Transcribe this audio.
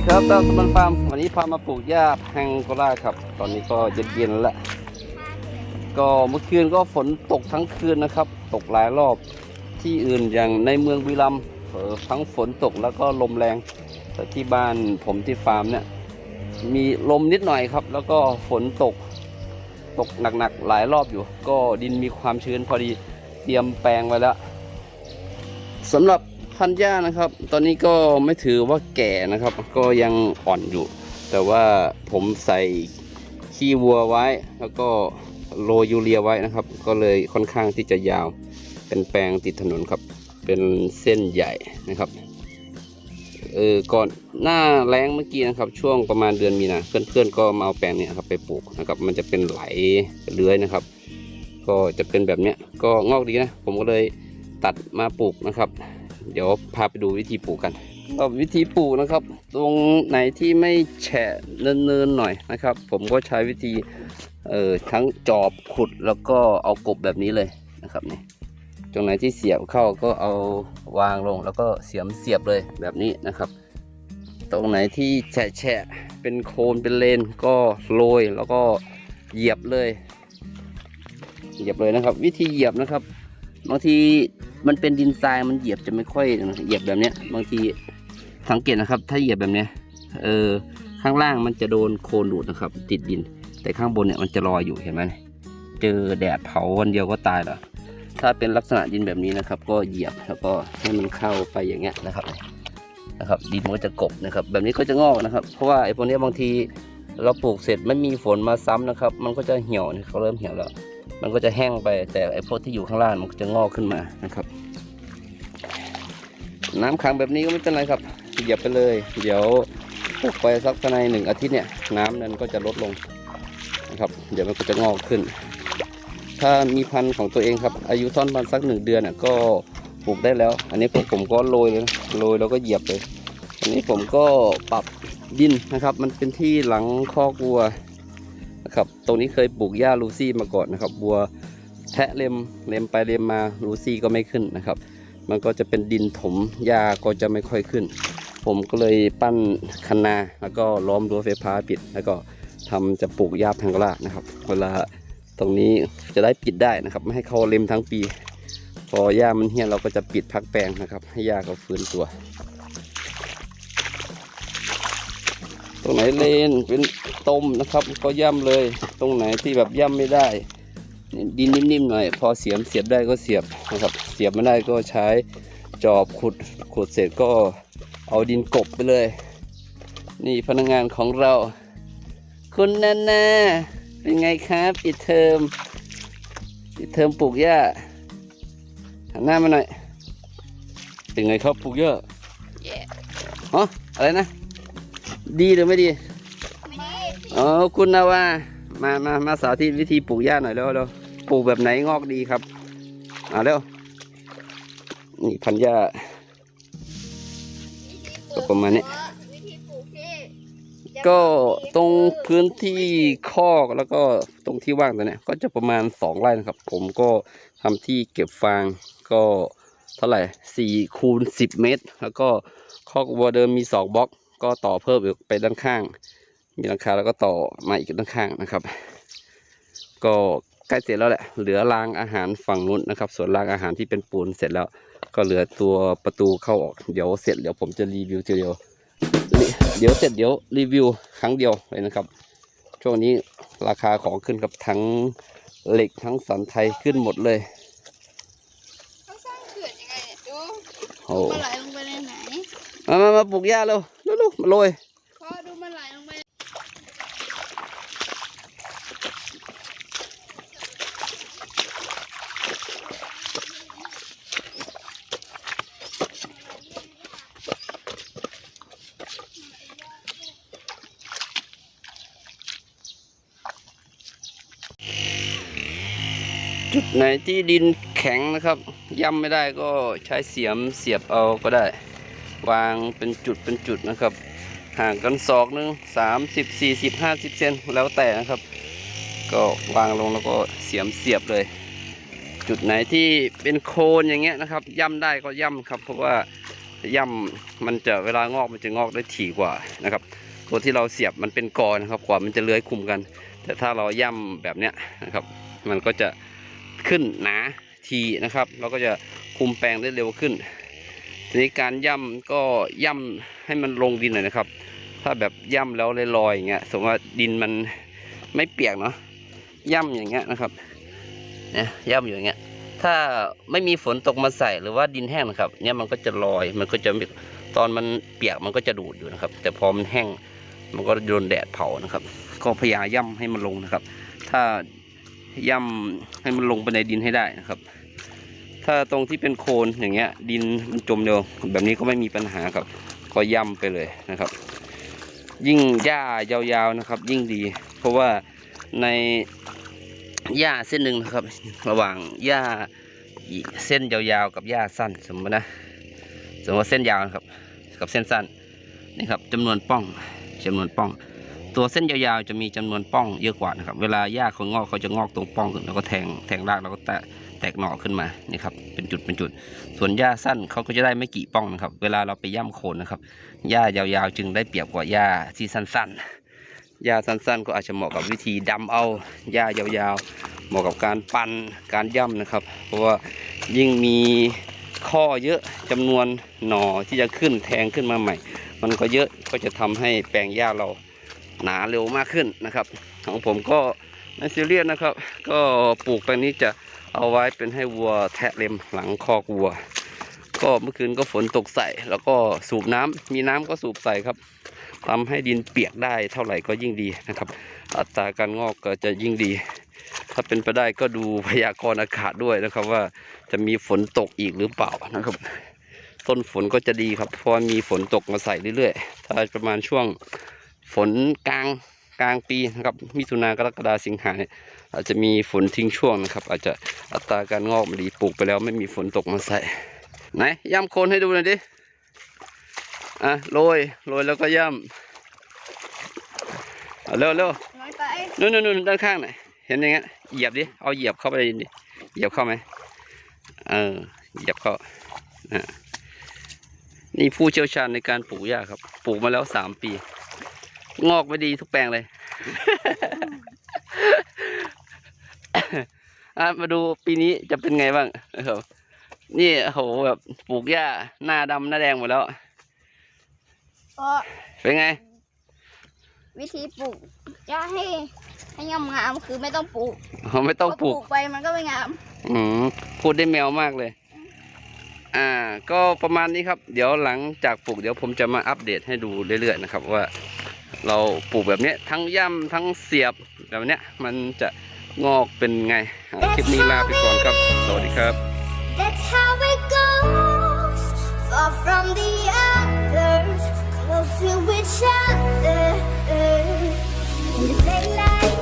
ดีครับตามสมันฟาร์มวันนี้พามาปลูกหญ้าแพงโกล่าครับ ตอนนี้ก็เย็นๆแล้วก็เมื่อคืนก็ฝนตกทั้งคืนนะครับ ตกหลายรอบที่อื่นอย่างในเมืองบุรีรัมย์ทั้งฝนตกแล้วก็ลมแรง แต่ที่บ้านผมที่ฟาร์มเนี่ยมีลมนิดหน่อยครับ แล้วก็ฝนตกตกหนักๆหลายรอบอยู่ ก็ดินมีความชื้นพอดีเตรียมแปลงไว้แล้วสำหรับ พันธุ์หญ้านะครับ ตอนนี้ก็ไม่ถือว่าแก่นะครับ ก็ยังอ่อนอยู่ แต่ว่าผมใส่ขี้วัวไว้ แล้วก็โรยยูเรียไว้นะครับ ก็เลยค่อนข้างที่จะยาว เป็นแปลงติดถนนครับ เป็นเส้นใหญ่นะครับ เออ ก่อนหน้าแรงเมื่อกี้นะครับ ช่วงประมาณเดือนมีนาเพื่อนๆก็มาเอาแปลงเนี้ครับไปปลูกนะครับ มันจะเป็นไหลเลื้อยนะครับ ก็จะเป็นแบบเนี้ย ก็งอกดีนะ ผมก็เลยตัดมาปลูกนะครับ เดี๋ยวพาไปดูวิธีปลูกกันก็วิธีปลูกนะครับ ตรงไหนที่ไม่แฉะเนินๆหน่อยนะครับ ผมก็ใช้วิธีเอ่อทั้งจอบขุดแล้วก็เอากบแบบนี้เลยนะครับนี่ตรงไหนที่เสียบเข้าก็เอาวางลงแล้วก็เสียมเสียบเลยแบบนี้นะครับ ตรงไหนที่แฉะแฉะเป็นโคนเป็นเลนก็โรยแล้วก็เหยียบเลย เหยียบเลยนะครับ วิธีเหยียบนะครับบางที มันเป็นดินทรายมันเหยียบจะไม่ค่อยเหยียบแบบเนี้ย บางทีสังเกตนะครับ ถ้าเหยียบแบบเนี้ยเออข้างล่างมันจะโดนโคลนดูดนะครับ ติดดิน แต่ข้างบนเนี่ยมันจะลอยอยู่เห็นไหมเจอแดดเผาวันเดียวก็ตายแล้วถ้าเป็นลักษณะดินแบบนี้นะครับ ก็เหยียบแล้วก็ให้มันเข้าไปอย่างเงี้ยนะครับนะครับ ดินมันก็จะกบนะครับ แบบนี้ก็จะงอกนะครับ เพราะว่าไอ้พวกนี้บางทีเราปลูกเสร็จไม่มีฝนมาซ้ำนะครับ มันก็จะเหี่ยวเนี่ยเขาเริ่มเหี่ยวแล้ว มันก็จะแห้งไปแต่ไอ้พวกที่อยู่ข้างล่างมันก็จะงอกขึ้นมานะครับ น้ำขังแบบนี้ก็ไม่เป็นไรครับเหยียบไปเลย เดี๋ยวปลูกไปสักภายในหนึ่งอาทิตย์เนี่ย น้ำนั้นก็จะลดลงนะครับ เดี๋ยวมันก็จะงอกขึ้น ถ้ามีพันธุ์ของตัวเองครับ อายุซ่อนพันธุ์สักหนึ่งเดือนน่ะก็ปลูกได้แล้ว อันนี้พวกผมก็โรยเลยนะโรยแล้วก็เหยียบเลยอันนี้ผมก็ปรับดินนะครับ มันเป็นที่หลังคอกวัว นะครับ ตรงนี้เคยปลูกหญ้าลูซี่มาก่อนนะครับวัวแทะเล็มเล็มไปเล็มมาลูซี่ก็ไม่ขึ้นนะครับ มันก็จะเป็นดินถมหญ้าก็จะไม่ค่อยขึ้น ผมก็เลยปั้นคันนา แล้วก็ล้อมรั้วไฟฟ้าปิด แล้วก็ทำจะปลูกหญ้าแพงกลานะครับ เวลาตรงนี้จะได้ปิดได้นะครับ ไม่ให้เขาเล็มทั้งปี พอหญ้ามันเหี่ยเราก็จะปิดพักแปลงนะครับ ให้หญ้าเขาฟื้นตัว รงไหนเลนเป็นต้มนะครับ ก็ย่ำเลย ตรงไหนที่แบบย่ำไม่ได้ ดินนิ่มๆหน่อย พอเสียมเสียบได้ก็เสียบนะครับ เสียบไม่ได้ก็ใช้จอบขุดขุดเสร็จก็เอาดินกบไปเลย นี่พนักงานของเรา คุณนานาเป็นไงครับปิดเทอมปิดเทอมปลูกหญ้าหันหน้ามาหน่อยเป็นไงครับปลูกหญ้าอ๋ออะไรนะ ดีหรือไม่ดีอ๋อคุณนาวามามามาสาธิตวิธีปลูกหญ้าหน่อยเร็วเร็วปลูกแบบไหนงอกดีครับอ่าเร็วนี่พันธุ์หญ้าก็ประมาณนี้วิธีปลูกที่ก็ตรงพื้นที่คอกแล้วก็ตรงที่ว่างตรงเนี้ยก็จะประมาณสองไร่นะครับ ผมก็ทำที่เก็บฟางก็เท่าไหร่สี่คูณสิบเมตร แล้วก็คอกวัวเดิมมีสองบล็อก ก็ต่อเพิ่มอีกไปด้านข้าง มีหลังคาแล้วก็ต่อมาอีกด้านข้างนะครับ ก็ใกล้เสร็จแล้วแหละเหลือรางอาหารฝั่งนู้นนะครับ ส่วนรางอาหารที่เป็นปูนเสร็จแล้ว ก็เหลือตัวประตูเข้าออกเดี๋ยวเสร็จเดี๋ยวผมจะรีวิวทีเดียวเดี๋ยวเสร็จเดี๋ยวรีวิวครั้งเดียวเลยนะครับ ช่วงนี้ราคาของขึ้นกับทั้งเหล็กทั้งสันไทยขึ้นหมดเลยเขาสร้างเขื่อนยังไงเนี่ยดูโอ้มันไหลลงไปในไหน มามามาปลูกหญ้าเร็วเร็วเร็ว มาโรยขอดูมันไหลลงไปจุดไหนที่ดินแข็งนะครับ ย่ำไม่ได้ก็ใช้เสียมเสียบเอาก็ได้ วางเป็นจุดเป็นจุดนะครับ ห่างกันศอกหนึ่งสามสิบสี่สิบห้าสิบเซนแล้วแต่นะครับ ก็วางลงแล้วก็เสียมเสียบเลย จุดไหนที่เป็นโคนอย่างเงี้ยนะครับ ย่ำได้ก็ย่ำครับ เพราะว่าย่ำมันจะเวลางอกมันจะงอกได้ถี่กว่านะครับ ตัวที่เราเสียบมันเป็นกอนะครับกว่ามันจะเลื้อยคุมกัน แต่ถ้าเราย่ำแบบเนี้ยนะครับ มันก็จะขึ้นหนาทีนะครับ เราก็จะคุมแปลงได้เร็วขึ้น ทีนี้การย่ำก็ย่ำให้มันลงดินหน่อยนะครับ ถ้าแบบย่ำแล้วลอยๆอย่างเงี้ยสมมติว่าดินมันไม่เปียกเนาะย่ำอย่างเงี้ยนะครับเนี่ยย่ำอยู่อย่างเงี้ย ถ้าไม่มีฝนตกมาใส่หรือว่าดินแห้งนะครับ เนี่ยมันก็จะลอยมันก็จะตอนมันเปียกมันก็จะดูดอยู่นะครับ แต่พอมันแห้งมันก็โดนแดดเผานะครับ ก็พยายามย่ำให้มันลงนะครับ ถ้าย่ำให้มันลงไปในดินให้ได้นะครับ ถ้าตรงที่เป็นโคลนอย่างเงี้ย ดินมันจมเร็วแบบนี้ก็ไม่มีปัญหาครับ ก็ย่ำไปเลยนะครับ ยิ่งหญ้ายาวๆนะครับ ยิ่งดี เพราะว่าในหญ้าเส้นหนึ่งนะครับ ระหว่างหญ้าเส้นยาวๆกับหญ้าสั้น สมมตินะ สมมติว่าเส้นยาวนะครับ กับเส้นสั้นนี่ครับจำนวนป้องจำนวนป้อง ตัวเส้นยาวๆจะมีจำนวนป้องเยอะกว่านะครับ เวลาหญ้าเขางอกเขาจะงอกตรงป้องขึ้นแล้วก็แทงแทงรากแล้วก็แตะ แตกหน่อขึ้นมานี่ครับเป็นจุดเป็นจุด ส่วนหญ้าสั้นเขาก็จะได้ไม่กี่ป้องนะครับ เวลาเราไปย่ำโคนนะครับหญ้ายาวๆ จึงได้เปรียบกว่าหญ้าที่สั้นๆหญ้าสั้นๆ ก็อาจจะเหมาะกับวิธีดำเอาหญ้ายาวๆ เหมาะกับการปั่นการย่ำนะครับ เพราะว่ายิ่งมีข้อเยอะจำนวนหน่อที่จะขึ้นแทงขึ้นมาใหม่ มันก็เยอะก็จะทำให้แปลงหญ้าเราหนาเร็วมากขึ้นนะครับ ของผมก็ไม่ซีเรียสนะครับ ก็ปลูกแปลงนี้จะ เอาไว้เป็นให้วัวแทะเล็มหลังคอกวัว ก็เมื่อคืนก็ฝนตกใส่ แล้วก็สูบน้ำมีน้ำก็สูบใส่ครับทำให้ดินเปียกได้เท่าไหร่ก็ยิ่งดีนะครับ อัตราการงอกก็จะยิ่งดี ถ้าเป็นไปได้ก็ดูพยากรณ์อากาศด้วยนะครับ ว่าจะมีฝนตกอีกหรือเปล่านะครับ ต้นฝนก็จะดีครับเพราะมีฝนตกมาใส่เรื่อยๆถ้าประมาณช่วงฝนกลาง กลางปีนะครับมิถุนากรกฎาสิงหาเนี่ยอาจจะมีฝนทิ้งช่วงนะครับ อาจจะอัตราการงอกมันดีปลูกไปแล้วไม่มีฝนตกมาใส่ไหนย่ำโคนให้ดูหน่อยดิอะโรยโรยแล้วก็ย่ำเอาเร็วเร็วน้อยไปนู่นนู่นนู่นด้านข้างหน่อยเห็นอย่างเงี้ยเหยียบดิเอาเหยียบเข้าไปในดินดิเหยียบเข้าไหมเออเหยียบเข้าอะนี่ผู้เชี่ยวชาญในการปลูกหญ้าครับ ปลูกมาแล้วสามปี งอกไม่ดีทุกแปลงเลย อะมาดูปีนี้จะเป็นไงบ้างนะครับนี่โหแบบปลูกหญ้าหน้าดำหน้าแดงหมดแล้วก็เป็นไง วิธีปลูกหญ้าให้ให้งามงามๆคือไม่ต้องปลูกอ๋อไม่ต้องปลูก เพราะไปมันก็ไม่งาม อืมพูดได้แมวมากเลย อ่า ก็ประมาณนี้ครับ เดี๋ยวหลังจากปลูกเดี๋ยวผมจะมาอัปเดตให้ดูเรื่อยๆนะครับ ว่า เราปลูกแบบนี้ทั้งย่ำทั้งเสียบแบบนี้มันจะงอกเป็นไงคลิปนี้ลาไปก่อนครับ สวัสดีครับ That's how it goes. Far from the others, close to each other. In the daylight.